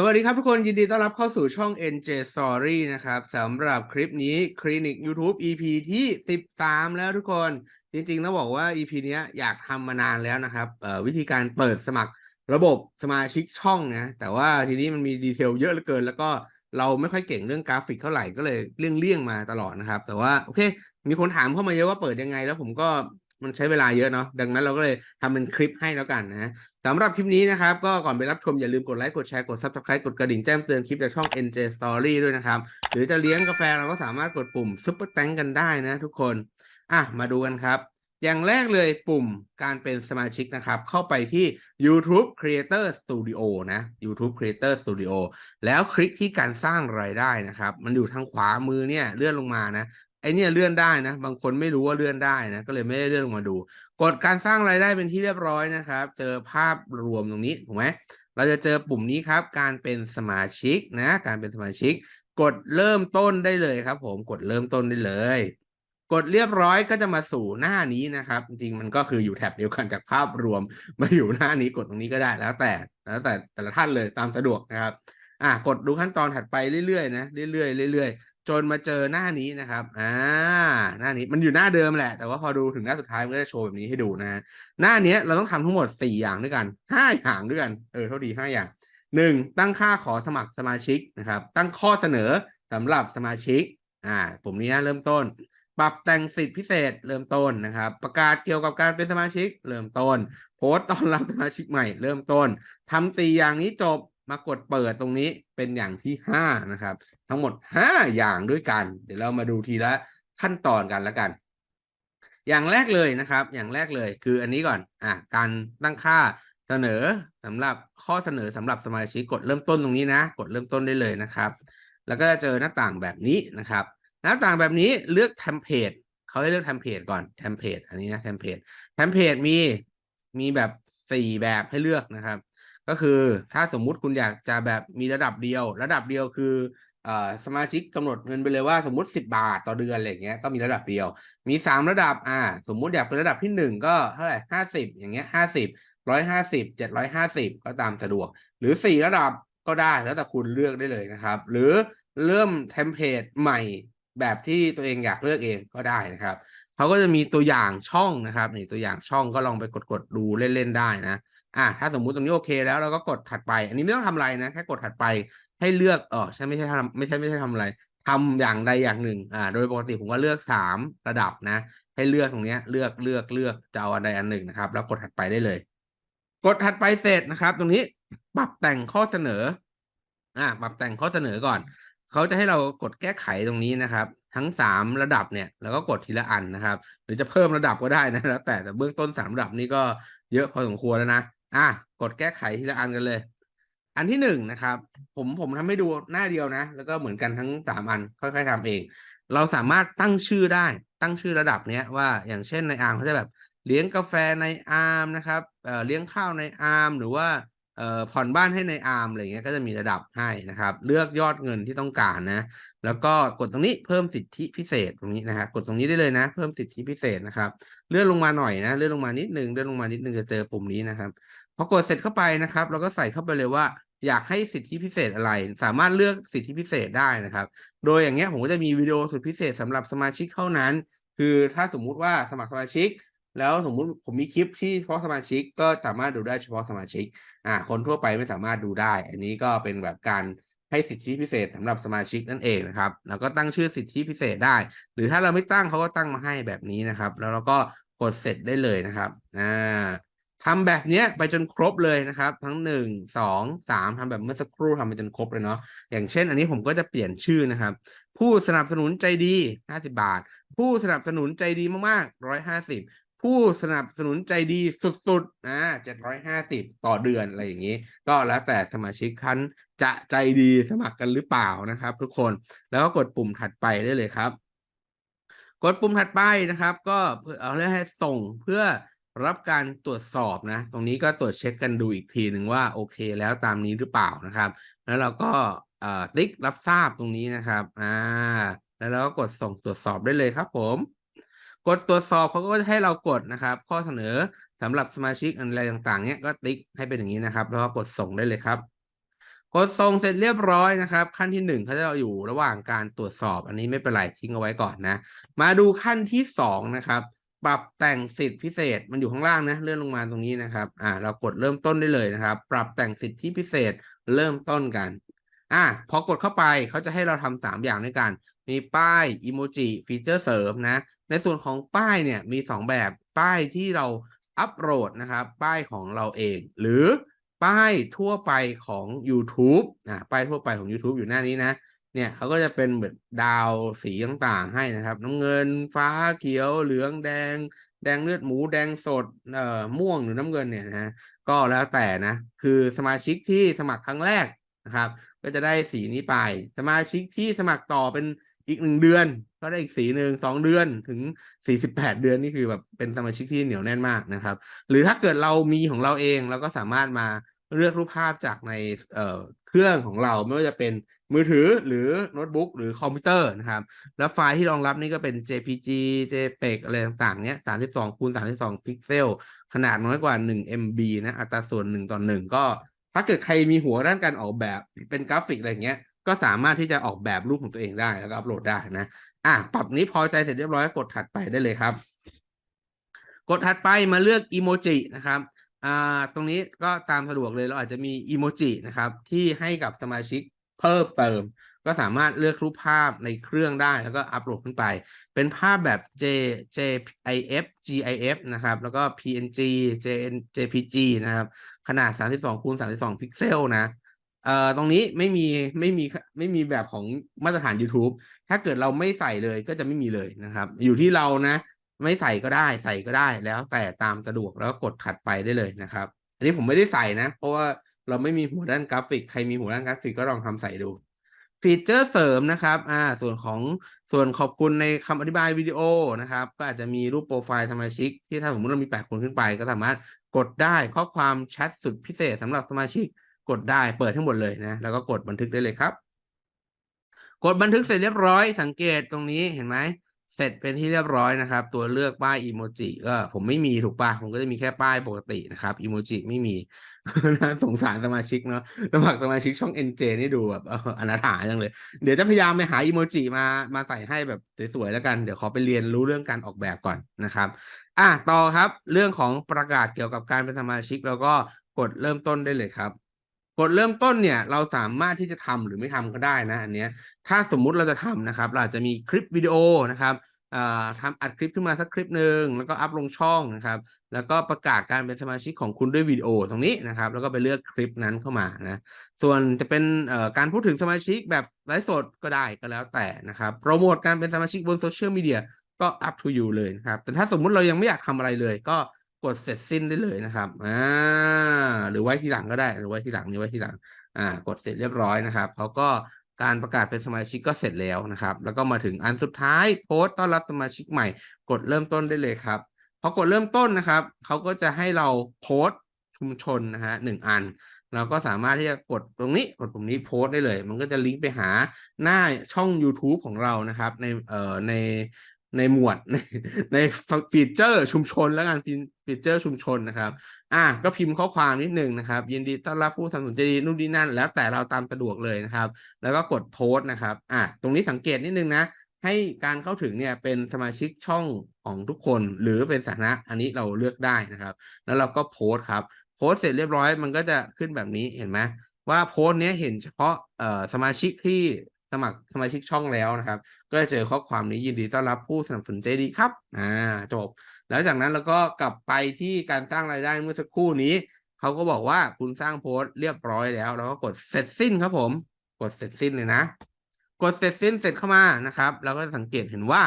สวัสดีครับทุกคนยินดีต้อนรับเข้าสู่ช่อง NJ Story นะครับสำหรับคลิปนี้คลินิก YouTube EP ที่ 13 แล้วทุกคนจริงๆต้องบอกว่า EP เนี้ยอยากทำมานานแล้วนะครับวิธีการเปิดสมัครระบบสมาชิกช่องนะแต่ว่าทีนี้มันมีดีเทลเยอะเหลือเกิน แล้วก็เราไม่ค่อยเก่งเรื่องกราฟิกเท่าไหร่ก็เลยเลี่ยงๆมาตลอดนะครับ แต่ว่าโอเค มีคนถามเข้ามาเยอะว่าเปิดยังไง แล้วผมก็ มันใช้เวลาเยอะเนาะดังนั้นเราก็เลยทำเป็นคลิปให้แล้วกันนะสำหรับคลิปนี้นะครับ ก็ก่อนไปรับชมอย่าลืมกดไลค์กดแชร์กด subscribe กดกระดิ่งแจ้งเตือนคลิปจากช่อง NJ Story ด้วยนะครับ หรือจะเลี้ยงกาแฟเราก็สามารถกดปุ่ม Super Thank กันได้นะทุกคนอะมาดูกันครับ อย่างแรกเลยปุ่มการเป็นสมาชิกนะครับ เข้าไปที่ YouTube Creator Studio นะ YouTube Creator Studio แล้วคลิกที่การสร้างรายได้นะครับ มันอยู่ทางขวามือเนี่ยเลื่อนลงมานะ ไอเนี่ยเลื่อนได้นะ บางคนไม่รู้ว่าเลื่อนได้นะก็เลยไม่ได้เลื่อนลงมาดู กดการสร้างรายได้เป็นที่เรียบร้อยนะครับ เจอภาพรวมตรงนี้ถูกไหมเราจะเจอปุ่มนี้ครับ การเป็นสมาชิกนะ การเป็นสมาชิก กดเริ่มต้นได้เลยครับ ผมกดเริ่มต้นได้เลย กดเรียบร้อยก็จะมาสู่หน้านี้นะครับ จริงมันก็คืออยู่แท็บเดียวกันจากภาพรวมมาอยู่หน้านี้กดตรงนี้ก็ได้แล้วแต่แล้วแต่แต่ละท่านเลยตามสะดวกนะครับอะกดดูขั้นตอนถัดไปเรื่อยๆนะเรื่อยๆเรื่อยๆ จนมาเจอหน้านี้นะครับ อ่า หน้านี้มันอยู่หน้าเดิมแหละ แต่ว่าพอดูถึงหน้าสุดท้ายมันก็จะโชว์แบบนี้ให้ดูนะหน้าเนี้ยเราต้องทำทั้งหมดสี่อย่างด้วยกันห้าอย่างด้วยกัน เออเท่าดีห้าอย่างหนึ่งตั้งค่าขอสมัครสมาชิกนะครับ ตั้งข้อเสนอสำหรับสมาชิก อ่าปุ่มนี้นะเริ่มต้น ปรับแต่งสิทธิพิเศษเริ่มต้นนะครับ ประกาศเกี่ยวกับการเป็นสมาชิก เริ่มต้น โพสต์ต้อนรับสมาชิกใหม่ เริ่มต้นทำตีอย่างนี้จบ มากดเปิดตรงนี้เป็นอย่างที่ห้านะครับ ทั้งหมดห้าอย่างด้วยกัน เดี๋ยวเรามาดูทีละขั้นตอนกันแล้วกัน อย่างแรกเลยนะครับ อย่างแรกเลยคืออันนี้ก่อนอะการตั้งค่าเสนอสำหรับข้อเสนอสำหรับสมาชิกกดเริ่มต้นตรงนี้นะ กดเริ่มต้นได้เลยนะครับ แล้วก็จะเจอหน้าต่างแบบนี้นะครับ หน้าต่างแบบนี้เลือกเทมเพลตเขาให้เลือกเทมเพลตก่อนเทมเพลตอันนี้นะเทมเพลตเทมเพลตมีมีแบบสี่แบบให้เลือกนะครับ ก็คือถ้าสมมุติคุณอยากจะแบบมีระดับเดียว ระดับเดียวคือเอ่อสมาชิกกำหนดเงินไปเลยว่าสมมติสิบาทต่อเดือนอะไรเงี้ยก็มีระดับเดียว มีสามระดับอ่าสมมุติอยากเป็นระดับที่หนึ่งก็เท่าไหร่ห้าสิบอย่างเงี้ยห้าสิบร้อยห้าสิบเจ็ดร้อยห้าสิบก็ตามสะดวก หรือสี่ระดับก็ได้แล้วแต่คุณเลือกได้เลยนะครับ หรือเริ่มเทมเพลตใหม่แบบที่ตัวเองอยากเลือกเองก็ได้นะครับเขาก็จะมีตัวอย่างช่องนะครับนี่ตัวอย่างช่องก็ลองไปกดๆดูเล่นๆได้นะ อะถ้าสมมุติตรงนี้โอเคแล้วเราก็กดถัดไป อันนี้ไม่ต้องทำอะไรนะแค่กดถัดไปให้เลือกเออใช่ไม่ใช่ทำไม่ใช่ไม่ใช่ทำอะไรทำอย่างใดอย่างหนึ่งอ่าโดยปกติผมก็เลือกสามระดับนะ ให้เลือกตรงนี้เลือกเลือกเลือกจะเอาอันใดอันหนึ่งนะครับ แล้วกดถัดไปได้เลย กดถัดไปเสร็จนะครับ ตรงนี้ปรับแต่งข้อเสนออ่าปรับแต่งข้อเสนอก่อนเขาจะให้เรากดแก้ไขตรงนี้นะครับ ทั้งสามระดับเนี่ยแล้วก็กดทีละอันนะครับ หรือจะเพิ่มระดับก็ได้นะแล้วแต่แต่เบื้องต้นสามระดับนี้ก็เยอะพอสมควรแล้วนะ อะกดแก้ไขทีละอันกันเลย อันที่หนึ่งนะครับ ผมผมทำให้ดูหน้าเดียวนะ แล้วก็เหมือนกันทั้งสามอันค่อยๆทำเอง เราสามารถตั้งชื่อได้ตั้งชื่อระดับเนี้ยว่าอย่างเช่นในอาร์มเขาจะแบบเลี้ยงกาแฟในอาร์มนะครับเอ่อเลี้ยงข้าวในอาร์มหรือว่าเอ่อผ่อนบ้านให้ในอาร์มอะไรเงี้ยก็จะมีระดับให้นะครับ เลือกยอดเงินที่ต้องการนะ แล้วก็กดตรงนี้เพิ่มสิทธิพิเศษตรงนี้นะครับกดตรงนี้ได้เลยนะ เพิ่มสิทธิพิเศษนะครับ เลื่อนลงมาหน่อยนะเลื่อนลงมานิดนึงเลื่อนลงมานิดนึงจะเจอปุ่มนี้นะครับพอกดเสร็จเข้าไปนะครับ เราก็ใส่เข้าไปเลยว่าอยากให้สิทธิพิเศษอะไร สามารถเลือกสิทธิพิเศษได้นะครับ โดยอย่างเงี้ยผมก็จะมีวิดีโอสุดพิเศษสำหรับสมาชิกเท่านั้น คือถ้าสมมุติว่าสมัครสมาชิก แล้วสมมุติผมมีคลิปที่เฉพาะสมาชิกก็สามารถดูได้เฉพาะสมาชิกอ่าคนทั่วไปไม่สามารถดูได้ อันนี้ก็เป็นแบบการ ให้สิทธิพิเศษสำหรับสมาชิกนั่นเองนะครับ แล้วก็ตั้งชื่อสิทธิพิเศษได้ หรือถ้าเราไม่ตั้งเขาก็ตั้งมาให้แบบนี้นะครับ แล้วเราก็กดเสร็จได้เลยนะครับอ่าทำแบบเนี้ยไปจนครบเลยนะครับ ทั้งหนึ่งสองสามทำแบบเมื่อสักครู่ทำไปจนครบเลยเนาะอย่างเช่น อันนี้ผมก็จะเปลี่ยนชื่อนะครับ ผู้สนับสนุนใจดีห้าสิบาท ผู้สนับสนุนใจดีมากๆร้อยห้าสิบ ผู้สนับสนุนใจดีสุดๆนะเจ็ดร้อยห้าสิบต่อเดือนอะไรอย่างนี้ ก็แล้วแต่สมาชิกท่านจะใจดีสมัครกันหรือเปล่านะครับ ทุกคน แล้วก็กดปุ่มถัดไปได้เลยครับ กดปุ่มถัดไปนะครับ ก็เอาเรื่องให้ส่งเพื่อรับการตรวจสอบนะ ตรงนี้ก็ตรวจเช็คกันดูอีกทีหนึ่งว่าโอเคแล้วตามนี้หรือเปล่านะครับ แล้วเราก็ติ๊กรับทราบตรงนี้นะครับ อ่า แล้วเราก็กดส่งตรวจสอบได้เลยครับผม กดตรวจสอบเขาก็จะให้เรากดนะครับ ข้อเสนอสำหรับสมาชิกอะไรต่างๆเนี้ยก็ติ๊กให้เป็นอย่างนี้นะครับ แล้วก็กดส่งได้เลยครับกดส่งเสร็จเรียบร้อยนะครับ ขั้นที่หนึ่งเขาจะอยู่ระหว่างการตรวจสอบ อันนี้ไม่เป็นไรทิ้งเอาไว้ก่อนนะ มาดูขั้นที่สองนะครับ ปรับแต่งสิทธิพิเศษมันอยู่ข้างล่างนะเลื่อนลงมาตรงนี้นะครับ อ่า เรากดเริ่มต้นได้เลยนะครับ ปรับแต่งสิทธิพิเศษเริ่มต้นกันอะพอกดเข้าไปเขาจะให้เราทำสามอย่างด้วยกัน มีป้ายอิโมจิ ฟีเจอร์เสริมนะ ในส่วนของป้ายเนี่ยมีสองแบบป้ายที่เราอัปโหลดนะครับ ป้ายของเราเอง หรือป้ายทั่วไปของ YouTube อะป้ายทั่วไปของ YouTube อยู่หน้านี้นะ เนี่ยเขาก็จะเป็นเหมือนดาวสีต่างๆให้นะครับ น้ำเงินฟ้าเขียวเหลืองแดง แดงเลือดหมูแดงสดเอ่อม่วงหรือน้ำเงินเนี่ยนะก็แล้วแต่นะ คือสมาชิกที่สมัครครั้งแรกนะครับ ก็จะได้สีนี้ไป สมาชิกที่สมัครต่อเป็นอีกหนึ่งเดือน ก็ได้อีกสีหนึ่งสองเดือนถึงสี่สิบแปดเดือนนี่คือแบบเป็นสมาชิกที่เหนียวแน่นมากนะครับ หรือถ้าเกิดเรามีของเราเองเราก็สามารถมาเลือกรูปภาพจากในเเครื่องของเราไม่ว่าจะเป็นมือถือหรือโน้ตบุ๊กหรือคอมพิวเตอร์นะครับ แล้วไฟล์ที่รองรับนี่ก็เป็น JPG JPEG อะไรต่างๆเนี้ย32คูณ32 พิกเซล ขนาดน้อยกว่า 1 MB นะ อัตราส่วน 1 ต่อ 1 ก็ ถ้าเกิดใครมีหัวด้านการออกแบบเป็นกราฟิกอะไรเงี้ย ก็สามารถที่จะออกแบบรูปของตัวเองได้แล้วก็อัปโหลดได้นะ อะปรับนี้พอใจเสร็จเรียบร้อยกดถัดไปได้เลยครับ กดถัดไปมาเลือกอีโมจินะครับอ่าตรงนี้ก็ตามสะดวกเลยเราอาจจะมีอีโมจินะครับ ที่ให้กับสมาชิกเพิ่มเติม ก็สามารถเลือกรูปภาพในเครื่องได้แล้วก็อัปโหลดขึ้นไป เป็นภาพแบบ J JIF GIF นะครับ แล้วก็ PNG JN JPG นะครับ ขนาด 32คูณ32 พิกเซลนะ เอ่อตรงนี้ไม่มีไม่มีไม่มีแบบของมาตรฐาน YouTube ถ้าเกิดเราไม่ใส่เลยก็จะไม่มีเลยนะครับ อยู่ที่เรานะ ไม่ใส่ก็ได้ใส่ก็ได้แล้วแต่ตามสะดวกแล้วก็กดถัดไปได้เลยนะครับ อันนี้ผมไม่ได้ใส่นะ เพราะว่าเราไม่มีหัวด้านกราฟิก ใครมีหัวด้านกราฟิกก็ลองทำใส่ดู ฟีเจอร์เสริมนะครับอ่าส่วนของส่วนขอบคุณในคำอธิบายวิดีโอนะครับ ก็อาจจะมีรูปโปรไฟล์สมาชิก ที่ถ้าสมมติเรามีแปดคนขึ้นไป ก็สามารถกดได้ข้อความแชทสุดพิเศษสำหรับสมาชิก กดได้เปิดทั้งหมดเลยนะ แล้วก็กดบันทึกได้เลยครับ กดบันทึกเสร็จเรียบร้อย สังเกตตรงนี้เห็นไหมเสร็จเป็นที่เรียบร้อยนะครับ ตัวเลือกป้ายอีโมจิก็ผมไม่มีถูกป่ะผมก็จะมีแค่ป้ายปกตินะครับอีโมจิไม่มีน่าสงสารสมาชิกเนาะสมัครสมาชิกช่อง NJ นี่ดูแบบอออนาถาจังเลย เดี๋ยวจะพยายามไปหาอีโมจิมามาใส่ให้แบบสวยๆแล้วกัน เดี๋ยวขอไปเรียนรู้เรื่องการออกแบบก่อนนะครับ อะต่อครับ เรื่องของประกาศเกี่ยวกับการเป็นสมาชิก แล้วก็กดเริ่มต้นได้เลยครับ กดเริ่มต้นเนี่ยเราสามารถที่จะทำหรือไม่ทำก็ได้นะอันเนี้ยถ้าสมมุติเราจะทำนะครับเราจะมีคลิปวิดีโอนะครับอ่าทำอัดคลิปขึ้นมาสักคลิปหนึ่งแล้วก็อัพลงช่องนะครับแล้วก็ประกาศการเป็นสมาชิกของคุณด้วยวิดีโอตรงนี้นะครับแล้วก็ไปเลือกคลิปนั้นเข้ามานะส่วนจะเป็นเอ่อการพูดถึงสมาชิกแบบไลฟ์สดก็ได้ก็แล้วแต่นะครับโปรโมทการเป็นสมาชิกบนโซเชียลมีเดียก็ up to you เลยนะครับแต่ถ้าสมมุติเรายังไม่อยากทำอะไรเลยก็ กดเสร็จสิ้นได้เลยนะครับอ่าหรือไว้ทีหลังก็ได้ หรือไว้ทีหลังนี่ไว้ทีหลัง อ่ากดเสร็จเรียบร้อยนะครับเขาก็การประกาศเป็นสมาชิกก็เสร็จแล้วนะครับ แล้วก็มาถึงอันสุดท้ายโพสต์ต้อนรับสมาชิกใหม่ กดเริ่มต้นได้เลยครับพอกดเริ่มต้นนะครับเขาก็จะให้เราโพสต์ชุมชนนะฮะหนึ่งอัน เราก็สามารถที่จะกดตรงนี้กดปุ่มนี้โพสต์ได้เลย มันก็จะลิงก์ไปหาหน้าช่อง YouTube ของเรานะครับ ในเอ่อใน ในหมวดในฟีเจอร์ชุมชนแล้วกันฟีเจอร์ชุมชนนะครับ อะก็พิมพ์ข้อความนิดหนึ่งนะครับ ยินดีต้อนรับผู้สนับสนุนใจดีนู่นนี่นั่น แล้วแต่เราตามสะดวกเลยนะครับ แล้วก็กดโพสต์นะครับ อะตรงนี้สังเกตนิดนึงนะ ให้การเข้าถึงเนี่ยเป็นสมาชิกช่องของทุกคน หรือเป็นสาธารณะอันนี้เราเลือกได้นะครับ แล้วเราก็โพสต์ครับ โพสต์เสร็จเรียบร้อยมันก็จะขึ้นแบบนี้เห็นไหมว่าโพสต์เนี้ยเห็นเฉพาะสมาชิกที่ สมัครสมาชิกช่องแล้วนะครับ ก็จะเจอข้อความนี้ยินดีต้อนรับผู้สนับสนุนใจดีครับ อ่าจบ แล้วจากนั้นเราก็กลับไปที่การสร้างรายได้เมื่อสักครู่นี้เขาก็บอกว่าคุณสร้างโพสต์เรียบร้อยแล้วเราก็กดเสร็จสิ้นครับผม กดเสร็จสิ้นเลยนะ กดเสร็จสิ้นเสร็จเข้ามานะครับเราก็สังเกตเห็นว่า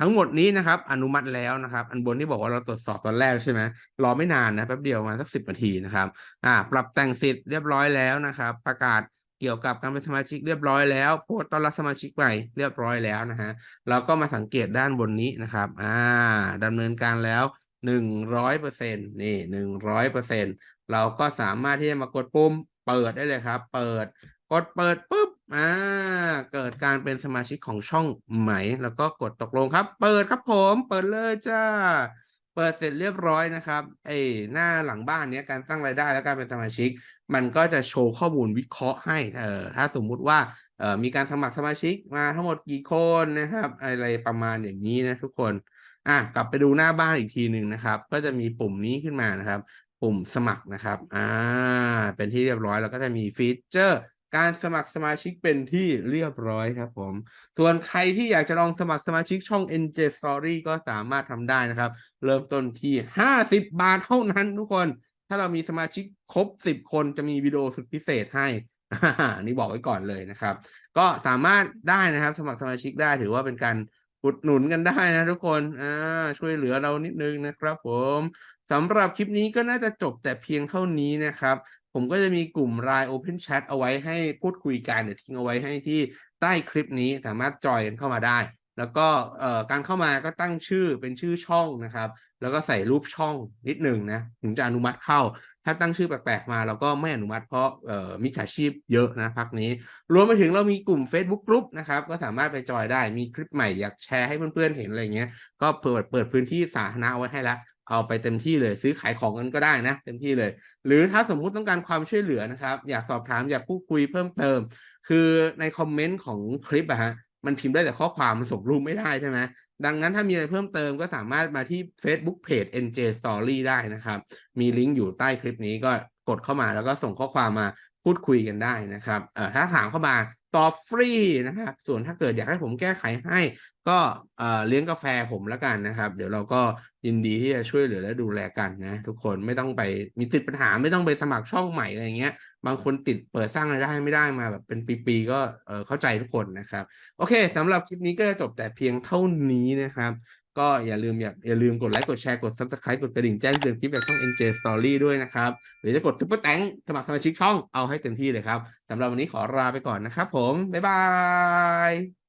ทั้งหมดนี้นะครับ อนุมัติแล้วนะครับ อันบนที่บอกว่าเราตรวจสอบตอนแรกใช่ไหมรอไม่นานนะแป๊บเดียวมาสักสิบนาทีนะครับ อ่า ปรับแต่งสิทธิ์เรียบร้อยแล้วนะครับ ประกาศ กี่ยวกับการเป็นสมาชิกเรียบร้อยแล้วโพสต์ต้อนรับสมาชิกใหม่เรียบร้อยแล้วนะฮะเราก็มาสังเกตด้านบนนี้นะครับอ่าดำเนินการแล้วหนึ่งร้อยเปอร์เซ็นต์นี่หนึ่งร้อยเปอร์เซ็นต์เราก็สามารถที่จะมากดปุ่มเปิดได้เลยครับ เปิดกดเปิดปุ๊บอ่าเกิดการเป็นสมาชิกของช่องไหม แล้วก็กดตกลงครับ เปิดครับผม เปิดเลยจ้า เปิดเสร็จเรียบร้อยนะครับไอ้หน้าหลังบ้านเนี้ยการสร้างรายได้และการเป็นสมาชิก มันก็จะโชว์ข้อมูลวิเคราะห์ให้เออถ้าสมมุติว่าเออมีการสมัครสมาชิกมาทั้งหมดกี่คนนะครับ อะไรประมาณอย่างนี้นะทุกคนอะกลับไปดูหน้าบ้านอีกทีหนึ่งนะครับ ก็จะมีปุ่มนี้ขึ้นมานะครับ ปุ่มสมัครนะครับอ่าเป็นที่เรียบร้อยแล้วก็จะมีฟีเจอร์ การสมัครสมาชิกเป็นที่เรียบร้อยครับผม ส่วนใครที่อยากจะลองสมัครสมาชิกช่อง NJ Story ก็สามารถทำได้นะครับ เริ่มต้นที่ 50 บาทเท่านั้นทุกคน ถ้าเรามีสมาชิกครบ 10 คนจะมีวิดีโอสุดพิเศษให้อ่านี่บอกไว้ก่อนเลยนะครับ ก็สามารถได้นะครับ สมัครสมาชิกได้ถือว่าเป็นการอุดหนุนกันได้นะทุกคนอ่าช่วยเหลือเรานิดนึงนะครับผมสำหรับคลิปนี้ก็น่าจะจบแต่เพียงเท่านี้นะครับ ผมก็จะมีกลุ่ม Line Open Chat เอาไว้ให้พูดคุยกันเดี๋ยวทิ้งเอาไว้ให้ที่ใต้คลิปนี้สามารถจอยกันเข้ามาได้ แล้วก็การเข้ามาก็ตั้งชื่อเป็นชื่อช่องนะครับ แล้วก็ใส่รูปช่องนิดหนึ่งนะถึงจะอนุมัติเข้า ถ้าตั้งชื่อแปลกๆมาเราก็ไม่อนุมัติเพราะเอ่อมิจฉาชีพเยอะนะพักนี้ รวมไปถึงเรามีกลุ่ม Facebook กลุ่มนะครับ ก็สามารถไปจอยได้มีคลิปใหม่อยากแชร์ให้เพื่อนๆเห็นอะไรเงี้ยก็เปิดเปิดพื้นที่สาธารณะไว้ให้แล้ว เอาไปเต็มที่เลยซื้อขายของกันก็ได้นะ เต็มที่เลย หรือถ้าสมมุติต้องการความช่วยเหลือนะครับ อยากสอบถามอยากพูดคุยเพิ่มเติม คือในคอมเมนต์ของคลิปอะฮะมันพิมพ์ได้แต่ข้อความมันส่งรูปไม่ได้ใช่ไหมดังนั้นถ้ามีอะไรเพิ่มเติมก็สามารถมาที่ Facebook Page NJ Story ได้นะครับ มีลิงก์อยู่ใต้คลิปนี้ก็กดเข้ามาแล้วก็ส่งข้อความมาพูดคุยกันได้นะครับเอ่อถ้าถามเข้ามาตอบฟรีนะครับส่วนถ้าเกิดอยากให้ผมแก้ไขให้ ก็เลี้ยงกาแฟผมแล้วกันนะครับ เดี๋ยวเราก็ยินดีที่จะช่วยเหลือและดูแลกันนะทุกคนไม่ต้องไปมีติดปัญหาไม่ต้องไปสมัครช่องใหม่อะไรเงี้ย บางคนติดเปิดสร้างรายได้ไม่ได้มาแบบเป็นปีๆก็เข้าใจทุกคนนะครับ โอเคสำหรับคลิปนี้ก็จะจบแต่เพียงเท่านี้นะครับ ก็อย่าลืมอย่าอย่าลืมกดไลค์กดแชร์กด subscribe กดกระดิ่งแจ้งเตือนคลิปจากช่อง NJ Story ด้วยนะครับหรือจะกด Super t h a n k สมัครสมาชิกช่องเอาให้เต็มที่เลยครับสำหรับวันนี้ขอลาไปก่อนนะครับผมบ๊ายบาย